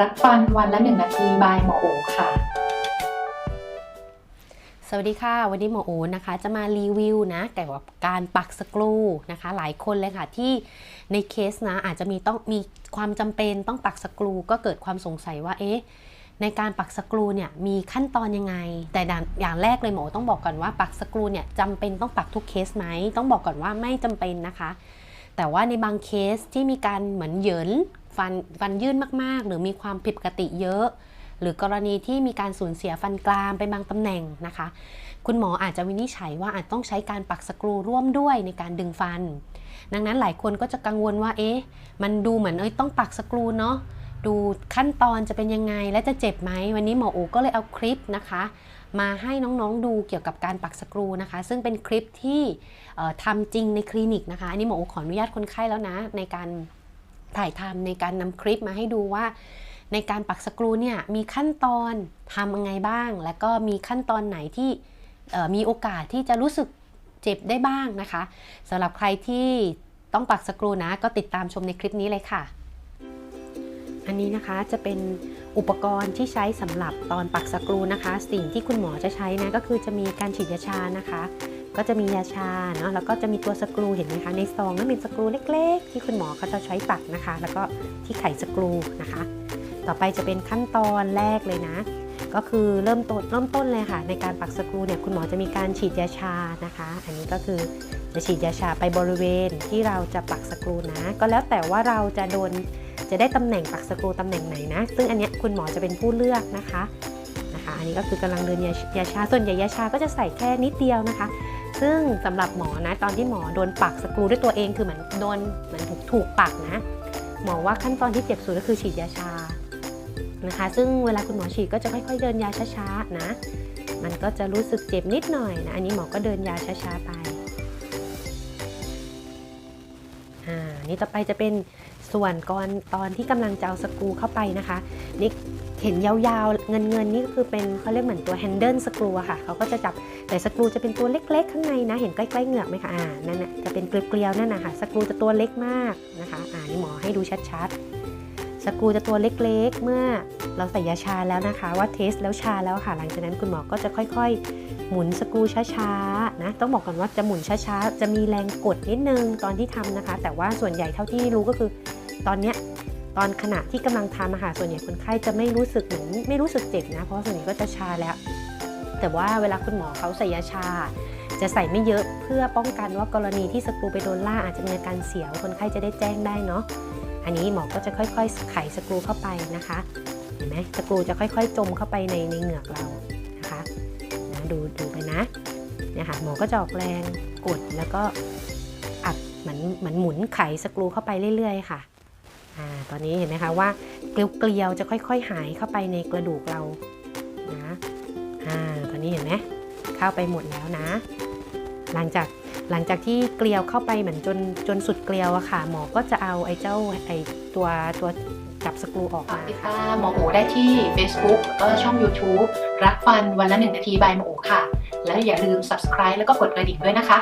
รักฟันวันละหนึ่งนาทีบายหมอโอค่ะ สวัสดีค่ะ วันนี้หมอโอนะคะ จะมารีวิวนะเกี่ยวกับการปักสกรูนะคะ หลายคนเลยค่ะที่ในเคสนะอาจจะมีต้องมีความจำเป็นต้องปักสกรู ก็เกิดความสงสัยว่าเอ๊ะในการปักสกรูเนี่ยมีขั้นตอนยังไง แต่ด่านอย่างแรกเลยหมอต้องบอกก่อนว่าปักสกรูเนี่ยจำเป็นต้องปักทุกเคสไหมต้องบอกก่อนว่าไม่จำเป็นนะคะ แต่ว่าในบางเคสที่มีการเหมือนเหยิน ฟันฟันยื่นมากๆ หรือมีความผิดปกติเยอะ หรือกรณีที่มีการสูญเสียฟันกรามไปบางตำแหน่งนะคะ คุณหมออาจจะวินิจฉัยว่าอาจต้องใช้การปักสกรูร่วมด้วยในการดึงฟัน ดังนั้นหลายคนก็จะกังวลว่าเอ๊ะมันดูเหมือนเอ้ยต้องปักสกรูเนาะดูขั้นตอนจะเป็นยังไงและจะเจ็บไหม วันนี้หมอโอก็เลยเอาคลิปนะคะ มาให้น้องๆดูเกี่ยวกับการปักสกรูนะคะ ซึ่งเป็นคลิปที่ทำจริงในคลินิกนะคะ อันนี้หมอโอขออนุญาตคนไข้แล้วนะในการ ถ่ายทำในการนำคลิปมาให้ดูว่า ในการปักสกรูเนี่ยมีขั้นตอนทำยังไงบ้าง แล้วก็มีขั้นตอนไหนที่มีโอกาสที่จะรู้สึกเจ็บได้บ้างนะคะสำหรับใครที่ต้องปักสกรูนะ ก็ติดตามชมในคลิปนี้เลยค่ะ อันนี้นะคะจะเป็นอุปกรณ์ที่ใช้สำหรับตอนปักสกรูนะคะ สิ่งที่คุณหมอจะใช้นะก็คือจะมีการฉีดยาชานะคะ ก็จะมียาชาเนาะแล้วก็จะมีตัวสกรูเห็นไหมคะในซองนั้นเป็นสกรูเล็ก ๆ ที่คุณหมอเขาจะใช้ปักนะคะ แล้วก็ที่ไขสกรูนะคะ ต่อไปจะเป็นขั้นตอนแรกเลยนะ ก็คือเริ่มต้นเริ่มต้นเลยค่ะ ในการปักสกรูเนี่ยคุณหมอจะมีการฉีดยาชานะคะ อันนี้ก็คือจะฉีดยาชาไปบริเวณที่เราจะปักสกรูนะ ก็แล้วแต่ว่าเราจะโดนจะได้ตำแหน่งปักสกรูตำแหน่งไหนนะ ซึ่งอันนี้คุณหมอจะเป็นผู้เลือกนะคะนะคะ อันนี้ก็คือกำลังเดินยายาชาส่วนใหญ่ยาชาก็จะใส่แค่นิดเดียวนะคะ ซึ่งสำหรับหมอนะตอนที่หมอโดนปักสกรูด้วยตัวเองคือเหมือนโดนเหมือนถูกถูกปักนะ หมอว่าขั้นตอนที่เจ็บสุดก็คือฉีดยาชานะคะ ซึ่งเวลาคุณหมอฉีดก็จะค่อยๆเดินยาช้าๆนะมันก็จะรู้สึกเจ็บนิดหน่อยนะอันนี้หมอก็เดินยาช้าๆไปอ่านี่ต่อไปจะเป็นส่วนก่อนตอนที่กำลังจะเอาสกรูเข้าไปนะคะนี่ เห็นยาวๆเงินเงินๆนี่ก็คือเป็นเขาเรียกเหมือนตัวแฮนเดิลสกรูอะค่ะเขาก็จะจับแต่สกรูจะเป็นตัวเล็ก ๆ ข้างในนะ เห็นใกล้ๆเหงือกไหมคะอ่านั่นน่ะจะเป็นเกลียวๆนั่นนะคะสกรูจะตัวเล็กมากนะคะอ่านี่หมอให้ดูชัดๆ สกรูจะตัวเล็กๆ เมื่อเราใส่ยาชาแล้วนะคะ ว่าเทสแล้วชาแล้วค่ะ หลังจากนั้นคุณหมอก็จะค่อยๆ หมุนสกรูช้าๆนะต้องบอกก่อนว่าจะหมุนช้าๆ จะมีแรงกดนิดนึงตอนที่ทำนะคะ แต่ว่าส่วนใหญ่เท่าที่รู้ก็คือตอนเนี้ย ตอนขณะที่กำลังทำอาหารส่วนใหญ่คนไข้จะไม่รู้สึกเหมือนไม่รู้สึกเจ็บนะ เพราะส่วนใหญ่ก็จะชาแล้ว แต่ว่าเวลาคุณหมอเขาใส่ยาชา จะใส่ไม่เยอะเพื่อป้องกันว่ากรณีที่สกรูไปโดนล่าอาจจะมีอาการเสียวคนไข้จะได้แจ้งได้เนาะอันนี้หมอก็จะค่อยๆ ไขสกรูเข้าไปนะคะเห็นไหมสกรูจะค่อย ๆ จมเข้าไปในในเหงือกเรานะคะนะดูดูไปนะเนี่ยค่ะหมอก็จะออกแรงกดแล้วก็อัดเหมือนเหมือนหมุนไขสกรูเข้าไปเรื่อย ๆ ค่ะ ตอนนี้เห็นไหมคะว่าเกลียวๆจะค่อย ๆ หายเข้าไปในกระดูกเรานะอ่าตอนนี้เห็นไหมเข้าไปหมดแล้วนะ หลังจากหลังจากที่เกลียวเข้าไปเหมือนจนจนสุดเกลียวอะค่ะ หมอก็จะเอาไอ้เจ้าไอ้ตัวตัวจับสกรูออกมาติดค่ะตามหมอโอได้ที่ Facebook แล้วก็ช่อง YouTube รักฟันวันละหนึ่งนาทีบายหมอโอค่ะ และอย่าลืม subscribe แล้วก็กดกระดิ่งด้วยนะคะ